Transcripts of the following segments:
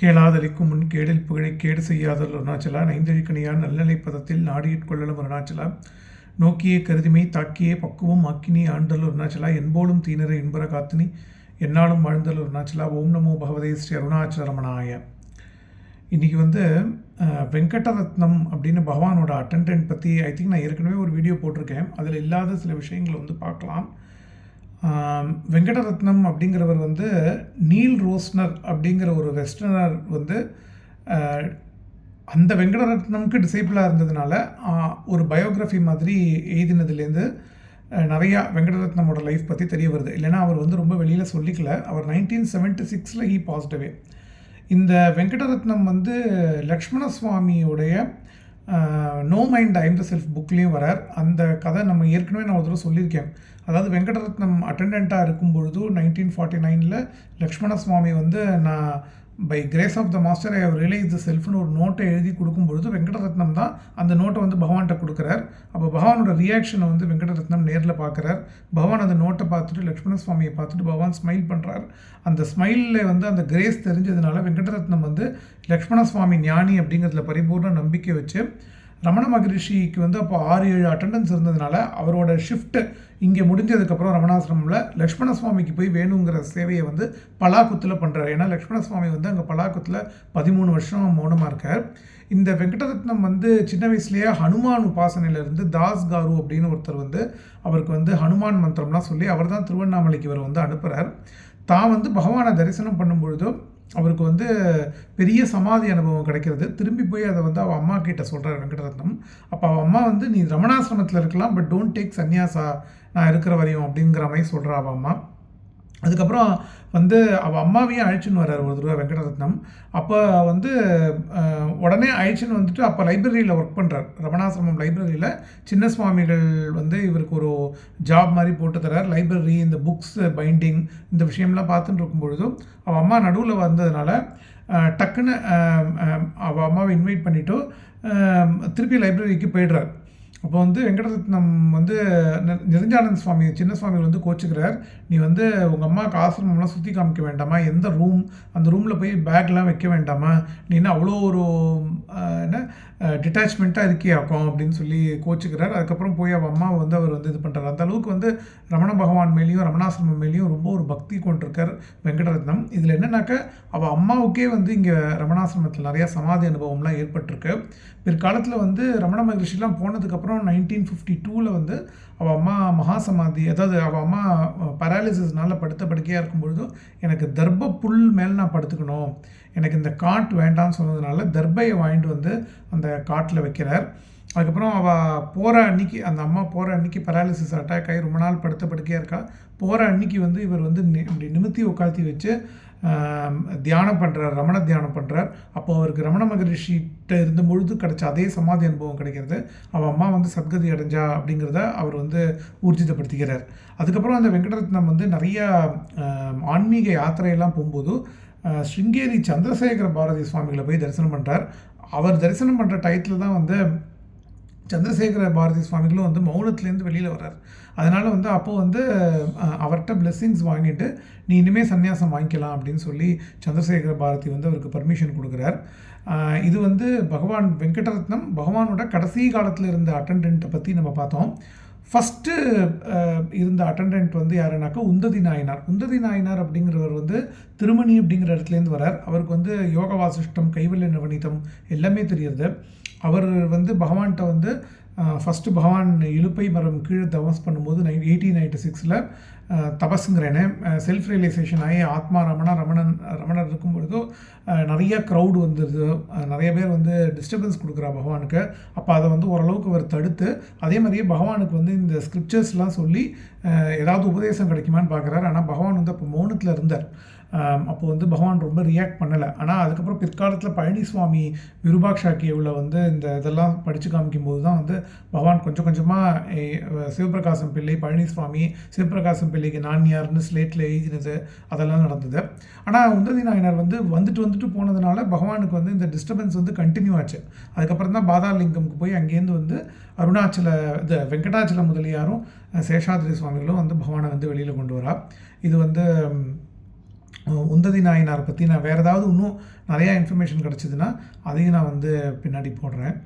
கேளாதலிக்கும் முன் கேடில் புகழை கேடு செய்யாதல் அருணாச்சலா நைந்தழிக்கணியான் நல்லலை பதத்தில் நாடியிற்கொள்ளலும் அருணாச்சலா. நோக்கியே கருதிமை தாக்கியே பக்குவம் ஆக்கினி ஆண்டல் அருணாச்சலா என்போலும் தீனரை இன்பர காத்தினி என்னாலும் வாழ்ந்தல் அருணாச்சலா. ஓம் நமோ பகவதே ஸ்ரீ அருணாச்சல ரமணாய. இன்றைக்கி வந்து வெங்கடரத்னம் அப்படின்னு பகவானோட அட்டண்டன்ட் பற்றி ஐ திங்க் நான் ஏற்கனவே ஒரு வீடியோ போட்டிருக்கேன். அதில் இல்லாத சில விஷயங்களை வந்து பார்க்கலாம். வெங்கடரத்னம் அப்படிங்கிறவர் வந்து நீல் ரோஸ்னர் அப்படிங்கிற ஒரு வெஸ்டர்னர் வந்து அந்த வெங்கடரத்னம்க்கு டிசைபிளாக இருந்ததுனால ஒரு பயோகிராஃபி மாதிரி எழுதினதுலேருந்து நிறையா வெங்கடரத்னமோட லைஃப் பற்றி தெரிய வருது. இல்லைன்னா அவர் வந்து ரொம்ப வெளியில் சொல்லிக்கல. அவர் நைன்டீன் செவன்ட்டி சிக்ஸில் ஹீ பாசிட்டிவே இந்த வெங்கடரத்னம் வந்து Lakshmana சுவாமியோடைய no mind I'm the self புக்லேயும் வரார். அந்த கதை நம்ம ஏற்கனவே நான் ஒரு தடவை சொல்லியிருக்கேன். அதாவது வெங்கடரத்னம் அட்டெண்டண்ட்டாக இருக்கும் பொழுது நைன்டீன் ஃபார்ட்டி நைனில் லக்ஷ்மண சுவாமி வந்து நான் by grace of the master I realise the செல்ஃப்னு ஒரு நோட்டை எழுதி கொடுக்கும் பொழுது வெங்கடரத்னம் தான் அந்த நோட்டை வந்து பகவான்கிட்ட கொடுக்குறார். அப்போ பகவானோட ரியாக்ஷனை வந்து வெங்கடரத்னம் நேரில் பார்க்குறார். பகவான் அந்த நோட்டை பார்த்துட்டு லக்ஷ்மண சுவாமியை பார்த்துட்டு பகவான் ஸ்மைல் பண்ணுறார் அந்த ஸ்மைலில் வந்து அந்த கிரேஸ் தெரிஞ்சதுனால வெங்கடரத்னம் வந்து லக்ஷ்மண சுவாமி ஞானி அப்படிங்கிறதுல பரிபூர்ண நம்பிக்கை வச்சு ரமண மகரிஷிக்கு வந்து அப்போ ஆறு ஏழு அட்டண்டன்ஸ் இருந்ததுனால அவரோட ஷிஃப்ட்டு இங்கே முடிஞ்சதுக்கப்புறம் ரமணாசிரமில் லக்ஷ்மண சுவாமிக்கு போய் வேணுங்கிற சேவையை வந்து பலாக்குத்தில் பண்ணுறாரு ஏன்னா லக்ஷ்மண சுவாமி வந்து அங்கே பலாக்குத்தில் பதிமூணு வருஷம் மௌனமாக இருக்கார். இந்த வெங்கடரத்னம் வந்து சின்ன வயசுலேயே ஹனுமான் உபாசனையிலேருந்து தாஸ் காரு அப்படின்னு ஒருத்தர் வந்து அவருக்கு வந்து ஹனுமான் மந்திரம்லாம் சொல்லி அவர் தான் திருவண்ணாமலைக்கு இவர் வந்து அனுப்புகிறார் தான் வந்து பகவானை தரிசனம் பண்ணும்பொழுதும் அவருக்கு வந்து பெரிய சமாதி அனுபவம் கிடைக்கிறது. திரும்பி போய் அதை வந்து அவள் அம்மா கிட்ட சொல்கிறார் வெங்கடரத்னம். அப்போ அவள் அம்மா வந்து நீ ரமணாசிரமத்தில் இருக்கலாம் பட் டோன்ட் டேக் சன்னியாசா நான் இருக்கிற வரையும் அப்படிங்கிற மாதிரி சொல்கிறா அவள் அம்மா. அதுக்கப்புறம் வந்து அவள் அம்மாவையும் அழைச்சின்னு வர்றார் ஒரு தடவை வெங்கடரத்னம். அப்போ வந்து உடனே அழைச்சின்னு வந்துட்டு அப்போ லைப்ரரியில் ஒர்க் பண்ணுறார் ரமணாசிரமம் லைப்ரரியில் சின்ன சுவாமிகள் வந்து இவருக்கு ஒரு ஜாப் மாதிரி போட்டு தரார் லைப்ரரி இந்த புக்ஸ் பைண்டிங் இந்த விஷயம்லாம் பார்த்துட்டு இருக்கும் பொழுதும் அவள் அம்மா நடுவில் வந்ததுனால டக்குன்னு அவள் அம்மாவை இன்வைட் பண்ணிவிட்டு திருப்பி லைப்ரரிக்கு போயிடுறார். அப்போ வந்து வெங்கடரத்னம் வந்து நி- நிரஞ்சானந்த சுவாமி சின்ன சுவாமிகள் வந்து கோச்சுக்கிறார். நீ வந்து உங்கள் அம்மாவுக்கு ஆசிரமம்லாம் சுற்றி காமிக்க வேண்டாமா? எந்த ரூம் அந்த ரூமில் போய் பேக்லாம் வைக்க வேண்டாமா? நீ என்ன அவ்வளோ ஒரு என்ன டிட்டாச்மெண்ட்டாக இருக்கியாக்கும் அப்படின்னு சொல்லி கோச்சுக்கிறார். அதுக்கப்புறம் போய் அவள் அம்மாவை வந்து அவர் வந்து இது பண்ணுறாரு அந்த அளவுக்கு வந்து ரமண பகவான் மேலேயும் ரமணாசிரமம் மேலேயும் ரொம்ப ஒரு பக்தி கொண்டிருக்கார் வெங்கடரத்னம். இதில் என்னன்னாக்க அவள் அம்மாவுக்கே வந்து இங்கே ரமணாசிரமத்தில் நிறையா சமாதி அனுபவம்லாம் ஏற்பட்டிருக்கு. பிற்காலத்தில் வந்து ரமண மகிழ்ச்சிலாம் போனதுக்கப்புறம் நைன்டீன் ஃபிஃப்டி டூவில் வந்து அவள் அம்மா மகாசமாதி அதாவது அவள் அம்மா பராலிசிஸ்னால படுத்த படுக்கையாக இருக்கும் பொழுதும் எனக்கு தர்ப்ப புல் மேலே நான் படுத்துக்கணும். எனக்கு இந்த காட் வேண்டாம்னு சொன்னதுனால தர்பையை வாங்கிட்டு வந்து அந்த காட்டில் வைக்கிறார். அதுக்கப்புறம் அவள் போகிற அன்னைக்கு அந்த அம்மா போகிற அன்னைக்கு பராலிசிஸ் அட்டாக் ஆகி ரொம்ப நாள் படுத்த படுக்கையாக இருக்கா? போகிற அன்னைக்கு வந்து இவர் வந்து நி- இப்படி நிமித்தி உட்காத்தி வச்சு தியானம் பண்ணுறார் ரமண தியானம் பண்ணுறார் அப்போ அவருக்கு ரமண மகரிஷிகிட்ட இருந்த பொழுது கிடச்ச அதே சமாதி அனுபவம் கிடைக்கிறது. அவள் அம்மா வந்து சத்கதி அடைஞ்சா அப்படிங்கிறத அவர் வந்து ஊர்ஜிதப்படுத்திக்கிறார். அதுக்கப்புறம் அந்த வெங்கடரத்னம் வந்து நிறையா ஆன்மீக யாத்திரையெல்லாம் போகும்போது ஸ்ருங்கேரி சந்திரசேகர பாரதி சுவாமிகளை போய் தரிசனம் பண்ணுறார் அவர் தரிசனம் பண்ணுற டயத்தில் தான் வந்து சந்திரசேகர பாரதி சுவாமிகளும் வந்து மௌனத்துலேருந்து வெளியில் வர்றார். அதனால் வந்து அப்போது வந்து அவர்கிட்ட பிளெஸ்ஸிங்ஸ் வாங்கிட்டு நீ இனிமேல் சன்னியாசம் வாங்கிக்கலாம் அப்படின்னு சொல்லி சந்திரசேகர பாரதி வந்து அவருக்கு பர்மிஷன் கொடுக்குறார். இது வந்து பகவான் வெங்கடரத்னம் பகவானோட கடைசி காலத்தில் இருந்த அட்டண்டன்ட்டை பற்றி நம்ம பார்த்தோம். ஃபஸ்ட்டு uh, இருந்த அட்டண்டன்ட் வந்து யாருனாக்கா உந்ததி நாயனார். உந்ததி நாயனார் அப்படிங்கிறவர் வந்து திருமணி அப்படிங்கிற இடத்துலேருந்து வரார் அவருக்கு வந்து யோக வாசிஷ்டம் கைவல்ய நவநீதம் எல்லாமே தெரியுது. அவர் வந்து பகவான்கிட்ட வந்து ஃபஸ்ட்டு பகவான் இலுப்பை மரம் கீழே தவஸ் பண்ணும்போது நை எயிட்டீன் நைன்டி சிக்ஸில் தபஸுங்கிறேனே செல்ஃப் ரியலைசேஷன் ஆகி ஆத்மா ரமணா ரமணன் ரமண இருக்கும் பொழுதோ நிறைய க்ரௌடு வந்துடுது நிறைய பேர் வந்து டிஸ்டர்பன்ஸ் கொடுக்குறா பகவானுக்கு. அப்போ அதை வந்து ஓரளவுக்கு அவர் தடுத்து அதே மாதிரியே பகவானுக்கு வந்து இந்த ஸ்கிரிப்சர்ஸ்லாம் சொல்லி ஏதாவது உபதேசம் கிடைக்குமான்னு பார்க்குறாரு. ஆனால் பகவான் வந்து அப்போ மௌனத்தில் இருந்தார். அப்போ வந்து பகவான் ரொம்ப ரியாக்ட் பண்ணலை. ஆனால் அதுக்கப்புறம் பிற்காலத்தில் பழனிசுவாமி விருபாக்ஷாக்கியவில் வந்து இந்த இதெல்லாம் படித்து காமிக்கும்போது தான் வந்து பகவான் கொஞ்சம் கொஞ்சமாக சிவபிரகாசம் பிள்ளை பழனிசுவாமி சிவபிரகாசம் பிள்ளைக்கு நான்யார்னு ஸ்லேட்டில் எழுதினது அதெல்லாம் நடந்தது. ஆனால் உந்ததி நாயனார் வந்து வந்துட்டு வந்துட்டு போனதுனால பகவானுக்கு வந்து இந்த டிஸ்டர்பன்ஸ் வந்து கண்டினியூ ஆச்சு. அதுக்கப்புறம் தான் பாதாலிங்கம்க்கு போய் அங்கேருந்து வந்து அருணாச்சல இது வெங்கடாச்சல முதலியாரும் சேஷாதிரி சுவாமிகளும் வந்து பகவானை வந்து வெளியில் கொண்டு வரா. இது வந்து உந்ததி நாயனார் பற்றி நான் வேறு ஏதாவது இன்னும் நிறையா இன்ஃபர்மேஷன் கிடச்சிதுன்னா அதையும் நான் வந்து பின்னாடி போடுறேன்.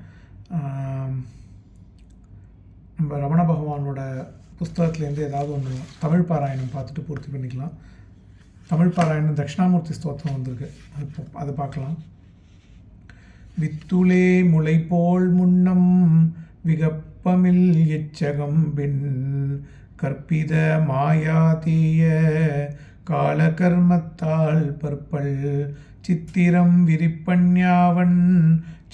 நம்ம ரமண பகவானோட புஸ்தகத்துலேருந்து ஏதாவது ஒன்று தமிழ் பாராயணம் பார்த்துட்டு பூர்த்தி பண்ணிக்கலாம். தமிழ் பாராயணம் தட்சிணாமூர்த்தி ஸ்தோத்திரம் வந்திருக்கு. அது அது பார்க்கலாம். வித்துளே முளை போல் முன்னம் விகப்பமில் எச்சகம் பின் கற்பித மாயாதீய காலகர்மத்தால் பற்பல் சித்திரம் விரிப்பண்யாவன்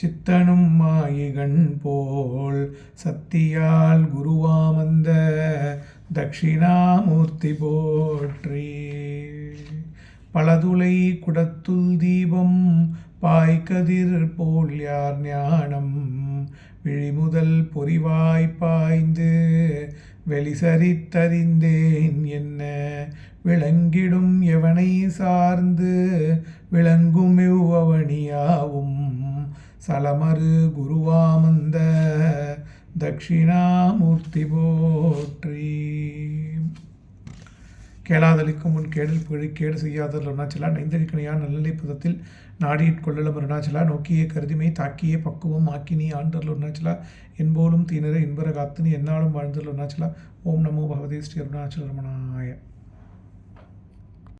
சித்தனும் மாயிகன் போல் சத்தியால் குருவாமந்த தட்சிணாமூர்த்தி போற்றி. பலதுளை குடத்துள் தீபம் பாய்கதிர் போல் யார் ஞானம் விழிமுதல் பொறிவாய்ப்பாய்ந்து வெளிசரித்தறிந்தேன் என்ன விளங்கிடும் எவனை சார்ந்து விளங்கும் இவ்வவனியாவும் சலமரு குருவாமந்த தட்சிணாமூர்த்தி போற்றி. கேளாதலிக்கும் முன் கேடல் புகழி கேடு செய்யாதல் அருணாச்சலா நைந்தழிக்கணையா நல்லலை பதத்தில் நாடியிற் கொள்ளலம் அருணாச்சலா நோக்கிய கருதிமை தாக்கிய பக்குவம் ஆக்கினி ஆண்டல் அருணாச்சலா என்போலும் தீனர இன்பர காத்துனி என்னாலும் வாழ்ந்தல் அருணாச்சலா. ஓம் நமோ பகவதே ஸ்ரீ அருணாச்சல ரமணாய.